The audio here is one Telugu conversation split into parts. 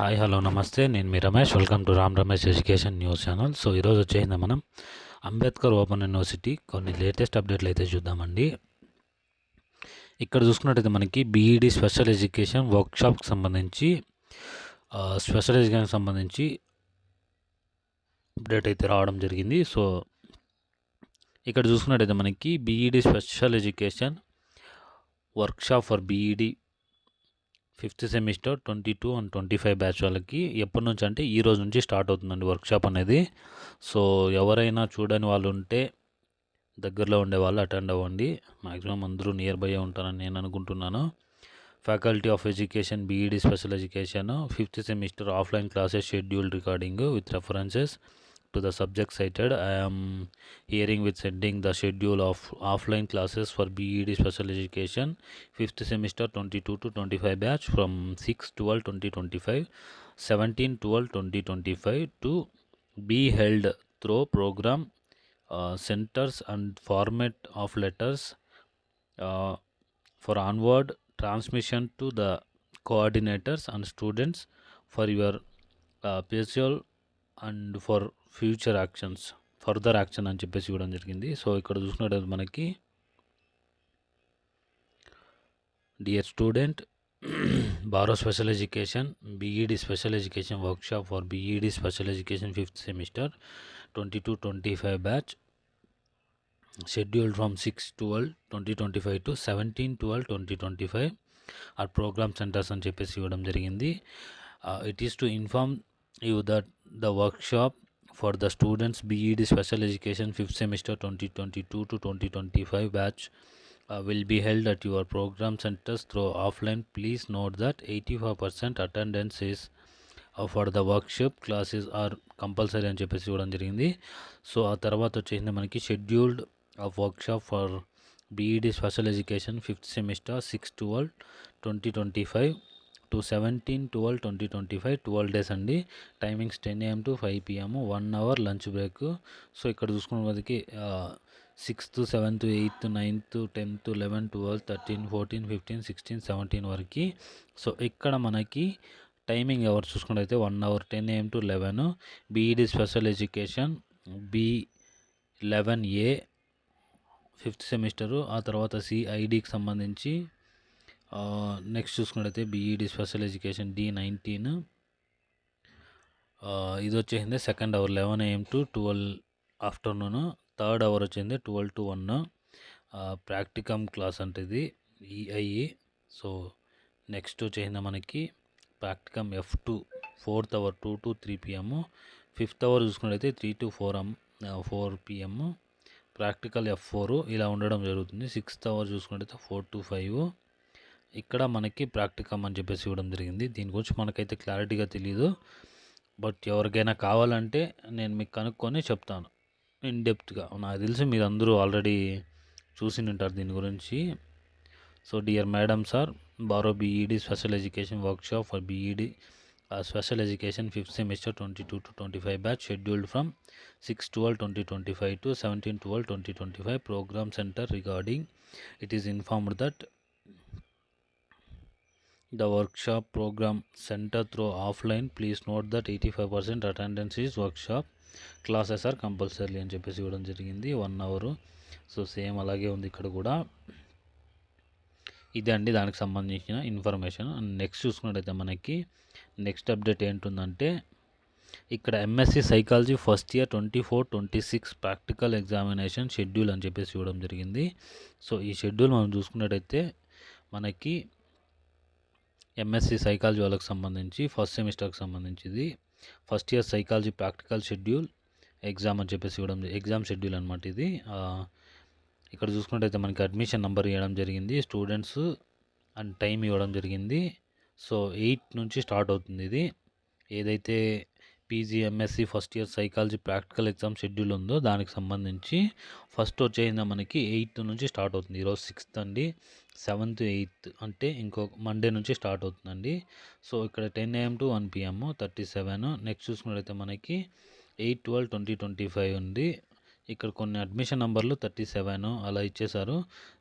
హాయ్ హలో నమస్తే. నేను మీ Ramesh. Welcome to Ram Ramesh education news channel. So ఈరోజు వచ్చేసింది మనం అంబేద్కర్ ఓపెన్ యూనివర్సిటీ. కొన్ని లేటెస్ట్ అప్డేట్లు అయితే చూద్దామండి. ఇక్కడ చూసుకున్నట్టయితే మనకి బీఈడి స్పెషల్ ఎడ్యుకేషన్ వర్క్షాప్కి సంబంధించి స్పెషల్ ఎడ్యుకేషన్ సంబంధించి అప్డేట్ అయితే రావడం జరిగింది. సో ఇక్కడ చూసుకున్నట్టయితే మనకి BEd special education workshop for BEd fifth semester twenty two and twenty five batch వాళ్ళకి ఎప్పటి నుంచి అంటే ఈ రోజు నుంచి స్టార్ట్ అవుతుందండి వర్క్షాప్ అనేది. సో ఎవరైనా చూడని వాళ్ళు ఉంటే దగ్గరలో ఉండే వాళ్ళు అటెండ్ అవ్వండి. మ్యాక్సిమం అందరూ నియర్ బై ఉంటారని నేను అనుకుంటున్నాను. Faculty of education BEd special education fifth semester offline classes schedule recording with references to the subject cited i am hearing with sending the schedule of offline classes for bed special education fifth semester 22 to 25 batch from 6 12 2025 17 12 2025 to be held through program uh, centers and format of letters uh, for onward transmission to the coordinators and students for your uh, PSL and for future actions further action అని చెప్పేసి ఇవ్వడం జరిగింది. సో ఇక్కడ చూసినట్టు మనకి dear student borrow special education BEd special education workshop for BEd special education fifth semester twenty two twenty five batch. Scheduled from six twelve twenty twenty five to seventeen twelve twenty twenty five are program centres అని చెప్పేసి ఇవ్వడం జరిగింది. It is to inform you that the workshop for the students BEd special education fifth semester twenty twenty two to twenty twenty five batch will be held at your program centers through offline. Please note that 85% attendance is uh, for the workshop. Classes are compulsory అని చెప్పేసి ఇవ్వడం జరిగింది. సో ఆ తర్వాత వచ్చేసింది మనకి scheduled of workshop for BEd special education fifth semester six twelve twenty twenty five to seventeen twelve twenty twenty five twelve days అండి timings ten AM to five PM one hour lunch break so ఇక్కడ చూసుకున్నది sixth seventh eighth ninth tenth eleven twelve thirteen fourteen fifteen sixteen seventeen వరకు. సో ఇక్కడ మనకి టైమింగ్ ఎవరు చూసుకున్నట్టయితే one hour ten AM to eleven BEd special education B eleven A fifth semester ఆ తర్వాత సిఐడికి సంబంధించి నెక్స్ట్ చూసుకున్నట్టయితే BEd special education D nineteen ఇది వచ్చేసింది second hour eleven AM to twelve afternoon third hour వచ్చింది twelve to one practicum class అంటే ఇది ఈఐఈ సో నెక్స్ట్ వచ్చేసింది మనకి practicum F two fourth hour two to three PM fifth hour చూసుకున్నట్టయితే three to four M four PM practical F four ఇలా ఉండడం జరుగుతుంది. సిక్స్త్ అవర్ చూసుకున్నట్టయితే ఫోర్ టు ఫైవ్ ఇక్కడ మనకి ప్రాక్టికమ్ అని చెప్పేసి ఇవ్వడం జరిగింది. దీని గురించి మనకైతే క్లారిటీగా తెలియదు బట్ ఎవరికైనా కావాలంటే నేను మీకు కనుక్కొని చెప్తాను. ఇన్ డెప్త్గా. నాకు తెలిసి మీరు అందరూ ఆల్రెడీ చూసి ఉంటారు దీని గురించి. So dear madam sir borrow BEd special education workshop for BEd. Special education fifth semester twenty two to twenty five batch scheduled from six twelve twenty twenty five to seventeen twelve twenty twenty five program centre regarding. It is informed that the workshop program center through offline. Please note that 85% attendance is workshop. Classes are compulsory అని చెప్పేసి ఇవ్వడం జరిగింది. వన్ అవర్ సో సేమ్ అలాగే ఉంది ఇక్కడ కూడా. ఇదే అండి దానికి సంబంధించిన ఇన్ఫర్మేషన్ అండ్ నెక్స్ట్ చూసుకున్నట్టయితే మనకి నెక్స్ట్ అప్డేట్ ఏంటుందంటే ఇక్కడ MSc psychology first year twenty four twenty six practical examination schedule అని చెప్పేసి ఇవ్వడం జరిగింది. సో ఈ షెడ్యూల్ మనం చూసుకున్నట్టయితే మనకి ఎంఎస్సి సైకాలజీ వాళ్ళకి సంబంధించి ఫస్ట్ సెమిస్టర్కి సంబంధించింది. First year psychology practical schedule exam అని చెప్పేసి ఇవ్వడం ఎగ్జామ్ షెడ్యూల్ అనమాట ఇది. ఇక్కడ చూసుకున్నట్టయితే మనకి అడ్మిషన్ నెంబర్ ఇవ్వడం జరిగింది స్టూడెంట్స్ అండ్ టైం ఇవ్వడం జరిగింది. సో ఎయిట్ నుంచి స్టార్ట్ అవుతుంది ఇది. ఏదైతే PG MSc first year psychology practical exam schedule ఉందో దానికి సంబంధించి ఫస్ట్ వచ్చేసిందా మనకి ఎయిత్ నుంచి స్టార్ట్ అవుతుంది. ఈరోజు సిక్స్త్ అండి. సెవెంత్ ఎయిత్ అంటే ఇంకో మండే నుంచి స్టార్ట్ అవుతుందండి. సో ఇక్కడ ten AM to one PM thirty seven. Next చూసుకున్నట్లయితే మనకి eight twelve twenty twenty five ఉంది. ఇక్కడ కొన్ని అడ్మిషన్ నెంబర్లు థర్టీ సెవెన్ అలా ఇచ్చేశారు.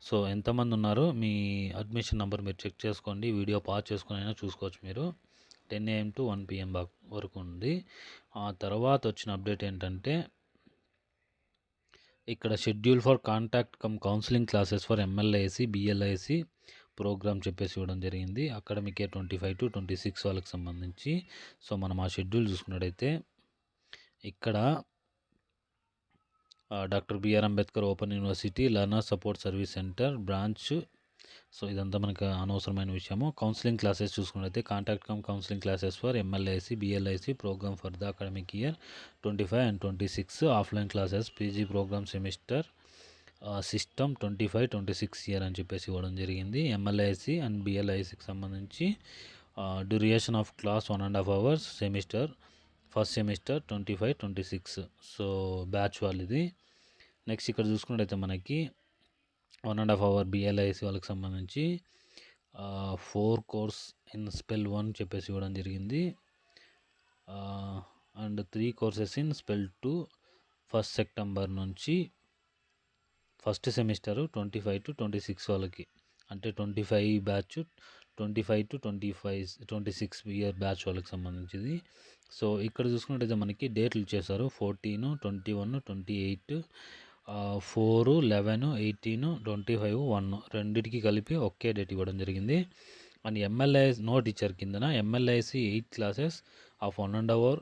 సో ఎంతమంది ఉన్నారో మీ అడ్మిషన్ నెంబర్ మీరు చెక్ చేసుకోండి. వీడియో పాస్ చేసుకుని అయినా చూసుకోవచ్చు మీరు. Ten AM to one PM వరకు ఉంది. ఆ తర్వాత వచ్చిన అప్డేట్ ఏంటంటే ఇక్కడ schedule for contact cum counselling classes for MLIC BLIC programme చెప్పేసి ఇవ్వడం జరిగింది. Academic year twenty five to twenty six వాళ్ళకి సంబంధించి. సో మనం ఆ షెడ్యూల్ చూసుకున్నట్టయితే ఇక్కడ doctor B R Ambedkar open university learner support service centre branch so ఇదంతా మనకు అనవసరమైన విషయము. కౌన్సిలింగ్ క్లాసెస్ చూసుకున్నట్లయితే contact cum counselling classes for MLIC BLIC programme for the academic year twenty five and twenty six. Offline classes PG programme semester system twenty five twenty six year అని చెప్పేసి ఇవ్వడం జరిగింది. ఎంఎల్ఐసి అండ్ బిఎల్ఐసికి సంబంధించి duration of class one and half hours semester first semester twenty five twenty six. So batch వాళ్ళది. నెక్స్ట్ ఇక్కడ చూసుకున్నట్టయితే మనకి one and half hour BLIC వాళ్ళకి సంబంధించి four course in spell one చెప్పేసి ఇవ్వడం జరిగింది. And three courses in spell two first September నుంచి first semester twenty five to twenty six వాళ్ళకి. అంటే twenty five batch twenty five to twenty five twenty six year batch వాళ్ళకి సంబంధించింది. సో ఇక్కడ చూసుకున్నట్టయితే మనకి డేట్లు ఇచ్చేసారు fourteen twenty one twenty eight four eleven eighteen twenty five one రెండింటికి కలిపి ఒకే డేట్ ఇవ్వడం జరిగింది. అండ్ ఎంఎల్ఐఎస్ నో టీచర్ కిందన MLIC eight classes of one and hour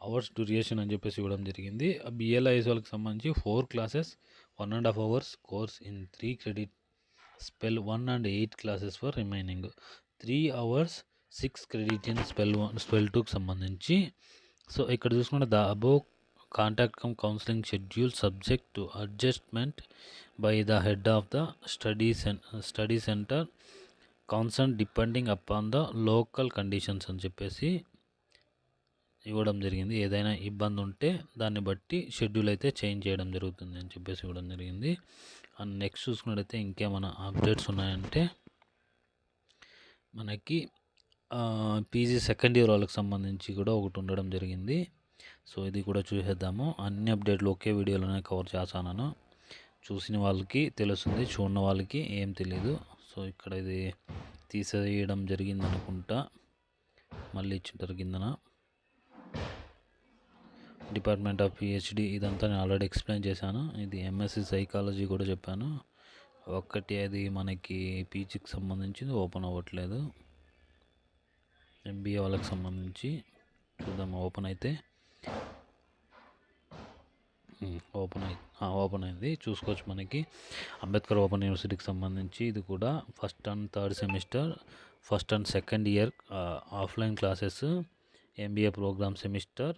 hours duration అని చెప్పేసి ఇవ్వడం జరిగింది. బిఎల్ఐఎస్ వాళ్ళకి సంబంధించి four classes one and half hours course in three credit spell one and eight classes for remaining. Three hours six credit in spell one spell టూకి సంబంధించి. సో ఇక్కడ చూసుకుంటే the above contact cum counselling schedule subject to adjustment by the head of the study సెన్ study centre concern depending upon the local conditions అని చెప్పేసి ఇవ్వడం జరిగింది. ఏదైనా ఇబ్బంది ఉంటే దాన్ని బట్టి షెడ్యూల్ అయితే చేంజ్ చేయడం జరుగుతుంది అని చెప్పేసి ఇవ్వడం జరిగింది. అండ్ నెక్స్ట్ చూసుకున్నట్టయితే ఇంకేమైనా అప్డేట్స్ ఉన్నాయంటే మనకి పీజీ సెకండ్ ఇయర్ వాళ్ళకి సంబంధించి కూడా ఒకటి ఉండడం జరిగింది. సో ఇది కూడా చూసేద్దాము. అన్ని అప్డేట్లు ఒకే వీడియోలోనే కవర్ చేస్తాను చూసిన వాళ్ళకి తెలుస్తుంది చూడని వాళ్ళకి ఏం తెలియదు సో ఇక్కడ ఇది తీసేయడం జరిగింది అనుకుంటా మళ్ళీ ఇచ్చింటారు కిందన. డిపార్ట్మెంట్ ఆఫ్ పిహెచ్డి ఇదంతా నేను ఆల్రెడీ ఎక్స్ప్లెయిన్ చేశాను. ఇది ఎంఎస్సి సైకాలజీ కూడా చెప్పాను. ఒక్కటి అది మనకి పీజీకి సంబంధించింది ఓపెన్ అవ్వట్లేదు. ఎంబీఏ వాళ్ళకి సంబంధించి చూద్దాం ఓపెన్ అయితే. ఓపెన్ అయి ఓపెన్ అయింది. చూసుకోవచ్చు మనకి. అంబేద్కర్ ఓపెన్ యూనివర్సిటీకి సంబంధించి ఇది కూడా first and third semester first and second year offline classes MBA programme semester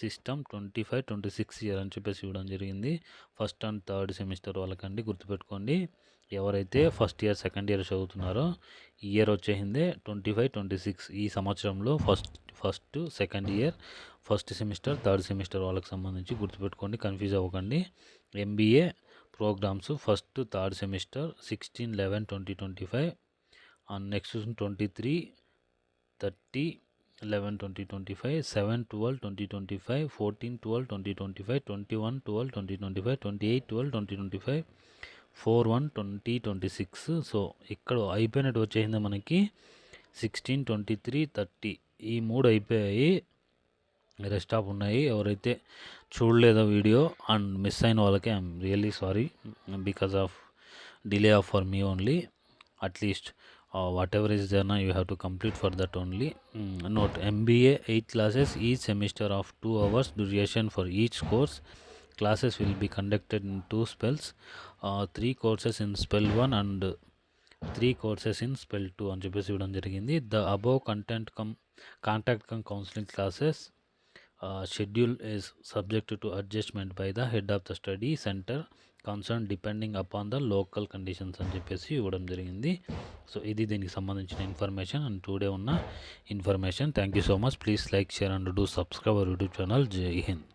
system twenty five twenty six year అని చెప్పేసి ఇవ్వడం జరిగింది. ఫస్ట్ అండ్ థర్డ్ సెమిస్టర్ వాళ్ళకండి గుర్తుపెట్టుకోండి. ఎవరైతే ఫస్ట్ ఇయర్ సెకండ్ ఇయర్ చదువుతున్నారో ఇయర్ వచ్చేసిందే ట్వంటీ ఫైవ్ ట్వంటీ సిక్స్ ఈ సంవత్సరంలో first first second year first semester third semester వాళ్ళకి సంబంధించి గుర్తుపెట్టుకోండి. కన్ఫ్యూజ్ అవ్వకండి. MBA programmes first third semester sixteen eleven twenty twenty five. And next twenty three thirty eleven twenty twenty five seven twelve twenty twenty five fourteen twelve twenty twenty five twenty one twelve twenty twenty five twenty eight twelve twenty twenty five four one twenty twenty six so ఇక్కడ అయిపోయినట్టు వచ్చేసింది మనకి సిక్స్టీన్ ట్వంటీ త్రీ థర్టీ ఈ మూడు అయిపోయాయి. రెస్ట్ ఆఫ్ ఉన్నాయి. ఎవరైతే చూడలేదో వీడియో అండ్ మిస్ అయిన వాళ్ళకి I'm really sorry because of delay of for me only at least whatever is journal you have to complete for that only note MBA eight classes each semester of two hours duration for each course classes will be conducted in two spells. Uh, three courses in spell 1 and three courses in spell two అని చెప్పేసి ఇవ్వడం జరిగింది. The above content cum contact cum counselling classes schedule is subject to adjustment by the head of the study centre concern depending upon the local conditions అని చెప్పేసి ఇవ్వడం జరిగింది. సో ఇది దీనికి సంబంధించిన ఇన్ఫర్మేషన్ అండ్ టుడే ఉన్న information thank you so much please like share and do subscribe our YouTube channel జై హింద్